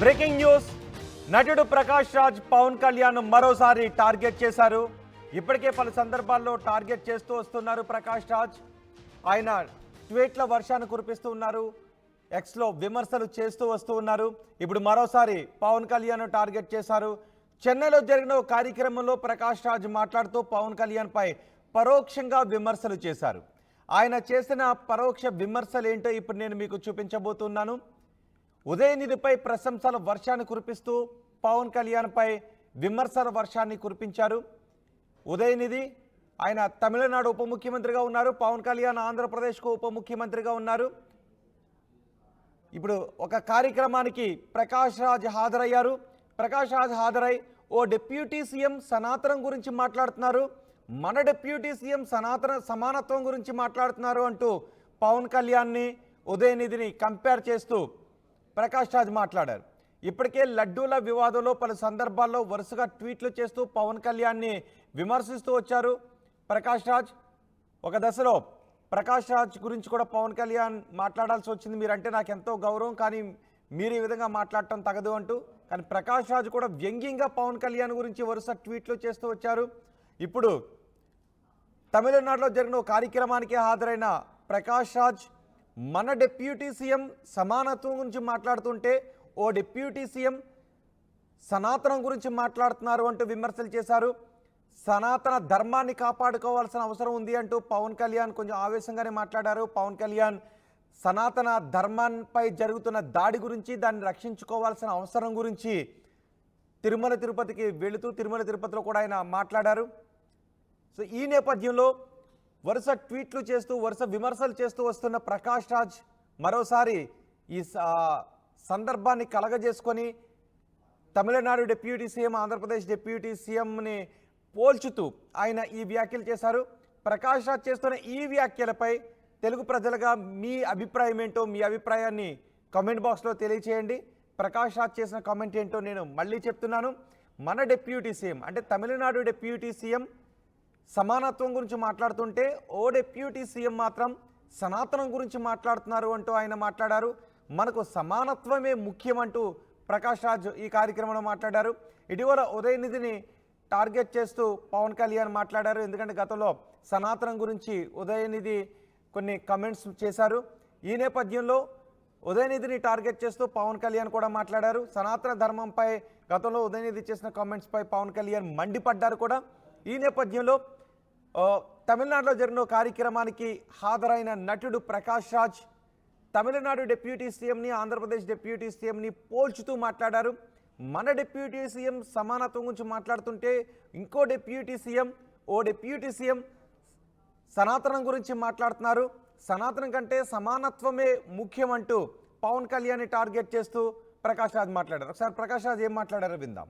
Breaking news. నటుడు ప్రకాష్ రాజ్ పవన్ కళ్యాణ్ మరోసారి target చేశారు. ఇప్పటికే పలు సందర్భాల్లో టార్గెట్ చేస్తూ వస్తున్నారు ప్రకాష్ రాజ్. ఆయన ట్వీట్ల వర్షాన్ని కురిపిస్తూ ఉన్నారు. ఎక్స్లో విమర్శలు చేస్తూ వస్తూ ఉన్నారు. ఇప్పుడు మరోసారి పవన్ కళ్యాణ్ టార్గెట్ చేశారు. చెన్నైలో జరిగిన ఓ కార్యక్రమంలో ప్రకాష్ రాజ్ మాట్లాడుతూ పవన్ కళ్యాణ్పై పరోక్షంగా విమర్శలు చేశారు. ఆయన చేసిన పరోక్ష విమర్శలు ఏంటో ఇప్పుడు నేను మీకు చూపించబోతున్నాను. ఉదయనిధిపై ప్రశంసల వర్షాన్ని కురిపిస్తూ పవన్ కళ్యాణ్పై విమర్శల వర్షాన్ని కురిపించారు. ఉదయనిధి ఆయన తమిళనాడు ఉప ముఖ్యమంత్రిగా ఉన్నారు. పవన్ కళ్యాణ్ ఆంధ్రప్రదేశ్కు ఉప ముఖ్యమంత్రిగా ఉన్నారు. ఇప్పుడు ఒక కార్యక్రమానికి ప్రకాష్ రాజ్ హాజరయ్యారు. ప్రకాష్ రాజ్ హాజరై ఓ డిప్యూటీ సీఎం సనాతనం గురించి మాట్లాడుతున్నారు. మన డిప్యూటీ సీఎం సనాతన సమానత్వం గురించి మాట్లాడుతున్నారు అంటూ పవన్ కళ్యాణ్ని ఉదయనిధిని కంపేర్ చేస్తూ ప్రకాష్ రాజ్ మాట్లాడారు. ఇప్పటికే లడ్డూల వివాదంలో పలు సందర్భాల్లో వరుసగా ట్వీట్లు చేస్తూ పవన్ కళ్యాణ్ని విమర్శిస్తూ వచ్చారు ప్రకాష్ రాజ్. ఒక దశలో ప్రకాష్ రాజ్ గురించి కూడా పవన్ కళ్యాణ్ మాట్లాడాల్సి వచ్చింది. మీరంటే నాకు ఎంతో గౌరవం కానీ మీరు ఈ విధంగా మాట్లాడటం తగదు అంటూ. కానీ ప్రకాష్ రాజ్ కూడా వ్యంగ్యంగా పవన్ కళ్యాణ్ గురించి వరుస ట్వీట్లు చేస్తూ వచ్చారు. ఇప్పుడు తమిళనాడులో జరిగిన ఓ కార్యక్రమానికి హాజరైన ప్రకాష్ రాజ్ మన డిప్యూటీ సీఎం సమానత్వం గురించి మాట్లాడుతుంటే ఓ డిప్యూటీ సీఎం సనాతనం గురించి మాట్లాడుతున్నారు అంటూ విమర్శలు చేశారు. సనాతన ధర్మాన్ని కాపాడుకోవాల్సిన అవసరం ఉంది అంటూ పవన్ కళ్యాణ్ కొంచెం ఆవేశంగానే మాట్లాడారు. పవన్ కళ్యాణ్ సనాతన ధర్మంపై జరుగుతున్న దాడి గురించి దాన్ని రక్షించుకోవాల్సిన అవసరం గురించి తిరుమల తిరుపతికి వెళుతూ తిరుమల తిరుపతిలో కూడా ఆయన మాట్లాడారు. సో ఈ నేపథ్యంలో వరుస ట్వీట్లు చేస్తూ వరుస విమర్శలు చేస్తూ వస్తున్న ప్రకాష్ రాజ్ మరోసారి ఈ సందర్భాన్ని కలగజేసుకొని Tamil Nadu deputy CM Andhra Pradesh deputy సీఎంని పోల్చుతూ ఆయన ఈ వ్యాఖ్యలు చేశారు. ప్రకాష్ రాజ్ చేస్తున్న ఈ వ్యాఖ్యలపై తెలుగు ప్రజలుగా మీ అభిప్రాయం ఏంటో మీ అభిప్రాయాన్ని కామెంట్ బాక్స్లో తెలియచేయండి. ప్రకాష్ రాజ్ చేసిన కామెంట్ ఏంటో నేను మళ్ళీ చెప్తున్నాను. మన డిప్యూటీ సీఎం అంటే తమిళనాడు డిప్యూటీ సీఎం సమానత్వం గురించి మాట్లాడుతుంటే ఓ డెప్యూటీ సీఎం మాత్రం సనాతనం గురించి మాట్లాడుతున్నారు అంటూ ఆయన మాట్లాడారు. మనకు సమానత్వమే ముఖ్యం అంటూ ప్రకాష్ రాజ్ ఈ కార్యక్రమంలో మాట్లాడారు. ఇటీవల ఉదయనిధిని టార్గెట్ చేస్తూ పవన్ కళ్యాణ్ మాట్లాడారు. ఎందుకంటే గతంలో సనాతనం గురించి ఉదయనిధి కొన్ని కమెంట్స్ చేశారు. ఈ నేపథ్యంలో ఉదయనిధిని టార్గెట్ చేస్తూ పవన్ కళ్యాణ్ కూడా మాట్లాడారు. సనాతన ధర్మంపై గతంలో ఉదయనిధి చేసిన కామెంట్స్పై పవన్ కళ్యాణ్ మండిపడ్డారు కూడా. ఈ నేపథ్యంలో తమిళనాడులో జరిగిన కార్యక్రమానికి హాజరైన నటుడు ప్రకాష్ రాజ్ తమిళనాడు డిప్యూటీ సీఎంని ఆంధ్రప్రదేశ్ డిప్యూటీ సీఎంని పోల్చుతూ మాట్లాడారు. మన డిప్యూటీ సీఎం సమానత్వం గురించి మాట్లాడుతుంటే ఇంకో డిప్యూటీ సీఎం ఓ డిప్యూటీ సీఎం సనాతనం గురించి మాట్లాడుతున్నారు. సనాతనం కంటే సమానత్వమే ముఖ్యం అంటూ పవన్ కళ్యాణ్ టార్గెట్ చేస్తూ ప్రకాష్ రాజ్ మాట్లాడారు. ఒకసారి ప్రకాష్ రాజ్ ఏం మాట్లాడారో విందాం.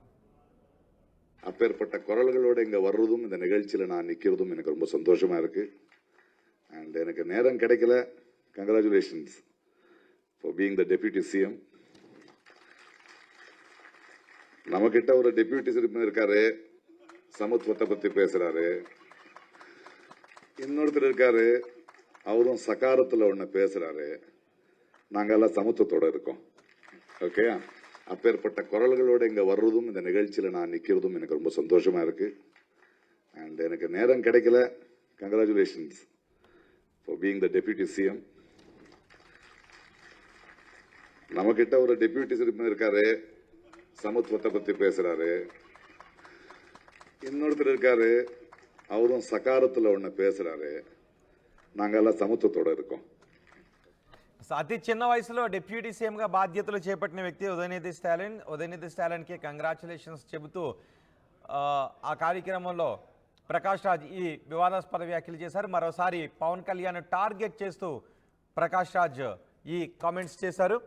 அப்பேற்பட்ட குரல்களோடு இங்கே வர்றதும் இந்த நிகழ்ச்சியில் நான் நிற்கிறதும் எனக்கு ரொம்ப சந்தோஷமாக இருக்கு. அண்ட் எனக்கு நேரம் கிடைக்கல. Congratulations for being the deputy CM நம்மக்கிட்ட ஒரு டெபியூட்டி சிஎம் இருக்காரு. சமத்துவத்தை பற்றி பேசுகிறாரு இன்னொருத்தர் இருக்காரு. அவரும் சகாரத்தில் ஒன்று பேசுகிறாரு நாங்கள் எல்லாம் சமத்துவத்தோடு இருக்கோம். ஓகேயா அப்பேற்பட்ட குரல்களோடு இங்கே வர்றதும் இந்த நிகழ்ச்சியில் நான் நிற்கிறதும் எனக்கு ரொம்ப சந்தோஷமாக இருக்குது அண்ட் எனக்கு நேரம் கிடைக்கல. Congratulations for being the deputy CM நம்மக்கிட்ட ஒரு டெபியூட்டி சிஎம் இருக்காரு. சமத்துவத்தை பற்றி பேசுகிறாரு இன்னொருத்தர் இருக்காரு. அவரும் சகாரத்தில் ஒன்று பேசுகிறாரு நாங்கள் எல்லாம் சமத்துவத்தோட இருக்கோம். అతి చిన్న వయసులో డిప్యూటీ సీఎంగా బాధ్యతలు చేపట్టిన వ్యక్తి ఉదయనిధి స్టాలిన్. ఉదయనిధి స్టాలిన్కి కంగ్రాచులేషన్స్ చెబుతూ ఆ, కార్యక్రమంలో ప్రకాష్ రాజ్ ఈ వివాదాస్పద వ్యాఖ్యలు చేశారు. మరోసారి పవన్ కళ్యాణ్ టార్గెట్ చేస్తూ ప్రకాష్ రాజ్ ఈ కామెంట్స్ చేశారు.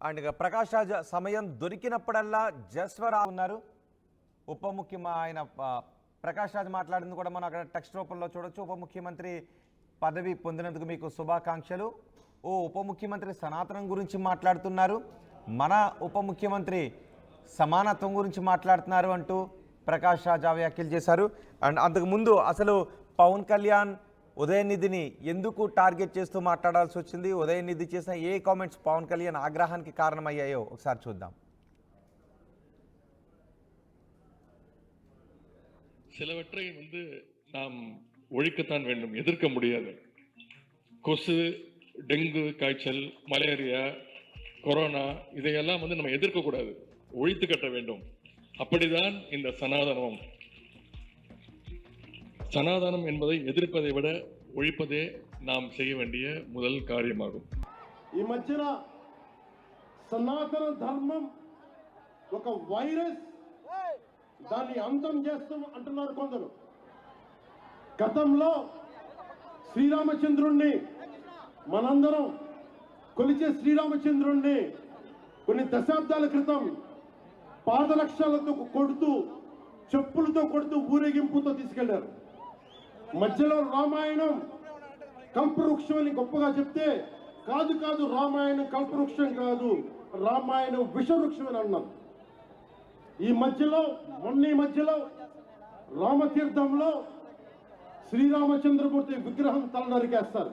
అండ్ ప్రకాష్ రాజ్ సమయం దొరికినప్పుడల్లా జస్వరావు ఉన్నారు. ఉప ముఖ్యమ ఆయన ప్రకాష్ రాజ్ మాట్లాడింది కూడా మనం అక్కడ టెక్స్ట్ రూపంలో చూడొచ్చు. ఉప ముఖ్యమంత్రి పదవి పొందినందుకు మీకు శుభాకాంక్షలు. ఓ ఉప ముఖ్యమంత్రి సనాతనం గురించి మాట్లాడుతున్నారు. మన ఉప ముఖ్యమంత్రి సమానత్వం గురించి మాట్లాడుతున్నారు అంటూ ప్రకాష్ రాజా వ్యాఖ్యలు చేశారు. అండ్ అంతకుముందు అసలు పవన్ కళ్యాణ్ ఉదయనిధిని ఎందుకు టార్గెట్ చేస్తూ మాట్లాడాల్సి వచ్చింది? ఉదయనిధి చేసిన ఏ కామెంట్స్ పవన్ కళ్యాణ్ ఆగ్రహానికి కారణమయ్యాయో ఒకసారి చూద్దాం. சிலவற்றை வந்து நாம் ஒழிக்கத்தான் வேண்டும் எதிர்க்க முடியாது. கொசு டெங்கு காய்ச்சல் மலேரியா கொரோனா இதையெல்லாம் வந்து நம்ம எதிர்க்கக்கூடாது ஒழித்து கட்ட வேண்டும் அப்படிதான் இந்த சனாதனம் சனாதனம் என்பதை எதிர்ப்பதை விட ஒழிப்பதே நாம் செய்ய வேண்டிய முதல் காரியமாகும் ఈ మధ్యన సనాతన ధర్మం ఒక వైరస్ దాన్ని అంతం చేస్తాం అంటున్నారు కొందరు గతంలో శ్రీరామచంద్రుణ్ణి మనందరం కొలిచే శ్రీరామచంద్రుణ్ణి కొన్ని దశాబ్దాల క్రితం పాదలక్షాలతో కొడుతూ చెప్పులతో కొడుతూ ఊరేగింపుతో తీసుకెళ్ళారు. మధ్యలో రామాయణం కల్పవృక్షం అని గొప్పగా చెప్తే కాదు కాదు రామాయణం కల్పవృక్షం కాదు రామాయణం విషవృక్షం అని అన్నారు ఈ మధ్యలో మొన్న మధ్యలో రామతీర్థంలో శ్రీరామచంద్రమూర్తి విగ్రహం తల నరికేస్తారు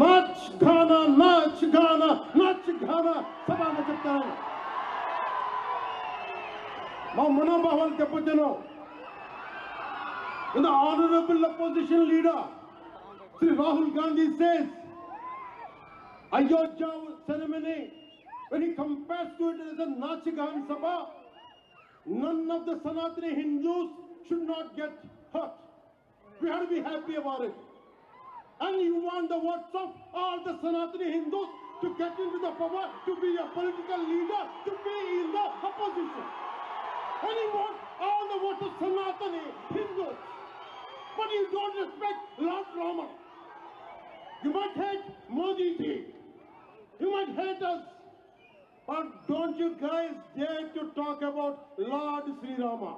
notch Ghana notch Ghana notch Ghana సభగా చెప్తాను మా మనోభావాలు దెబ్బతిన్నాం And the honorable opposition leader, Sri Rahul Gandhi says, Ayodhya ceremony, when he compares to it as a Nachigan Sabha, none of the Sanatani Hindus should not get hurt. We have to be happy about it. And you want the votes of all the Sanatani Hindus to get into the power, to be a political leader, to be in the opposition. And you want all the votes of Sanatani Hindus. But you don't respect Lord Rama. You might hate Modi ji. You might hate us. But don't you guys dare to talk about Lord Sri Rama.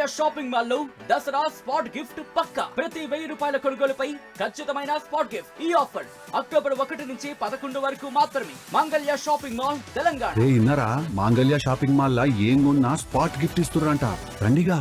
Mangalya shopping మాల్లో Dasara spot gift పక్క. ప్రతి వెయ్యి రూపాయల కొనుగోలుపై ఖచ్చితమైన spot gift ఈ offer. October ఒకటి నుంచి పదకొండు వరకు మాత్రమే. మాంగళ్య shopping mall Telangana. ఇన్నరా? Mangalya shopping mall లా ఏం కొన్నా స్పాట్ గిఫ్ట్ ఇస్తుర్రంట. రండిగా.